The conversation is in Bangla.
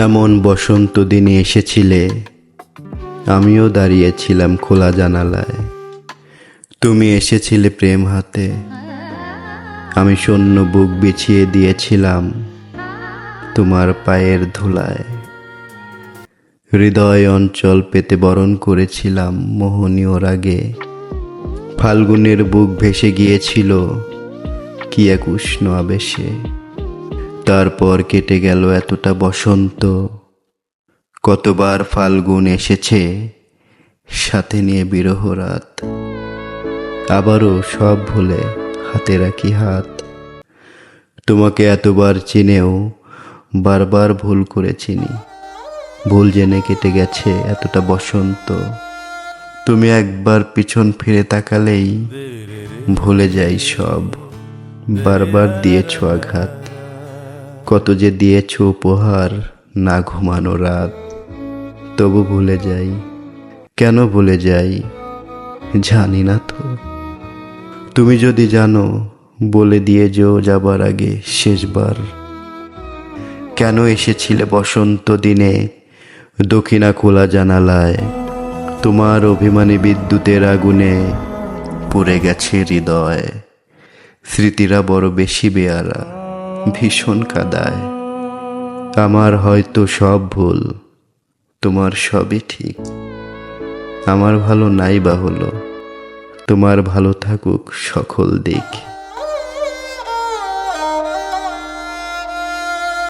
এমন বসন্ত দিনে এসেছিলে। আমিও দাঁড়িয়েছিলাম খোলা জানালায়। তুমি এসেছিলে প্রেম হাতে। আমি শূন্য বুক বিছিয়ে দিয়েছিলাম তোমার পায়ের ধুলায়। হৃদয় অঞ্চল পেতে বরণ করেছিলাম মোহনীয় রাগে। ফাল্গুনের বুক ভেসে গিয়েছিল কি এক উষ্ণ আবেশে। তারপর কেটে গেল এতটা বসন্ত। কতবার ফাল্গুন এসেছে, সাথে নিয়ে বিরহ রাত। আবারও সব ভুলে হাতে রাখি হাত। তোমাকে এতবার চিনেও বারবার ভুল করে চিনি। ভুল জেনে কেটে গেছে এতটা বসন্ত। তুমি একবার পিছন ফিরে তাকালেই ভুলে যাই সব। বারবার দিয়েছ আঘাত। কত যে দিয়েছ উপহার, না ঘুমানো রাত। তবু ভুলে যাই, কেন ভুলে যাই, জানি না তো। তুমি যদি জানো, বলে দিয়ে যেও যাবার আগে শেষবার। কেন এসেছিলে বসন্ত দিনে দক্ষিণা খোলা জানালায়? তোমার অভিমানী বিদ্যুতের আগুনে পড়ে গেছে হৃদয়। স্মৃতিরা বড় বেশি বেয়ারা। ভীষণ কাদায়। আমার হয়তো সব ভুল, তোমার সবই ঠিক। আমার ভালো নাই বা হলো, তোমার ভালো থাকুক সকল দিক।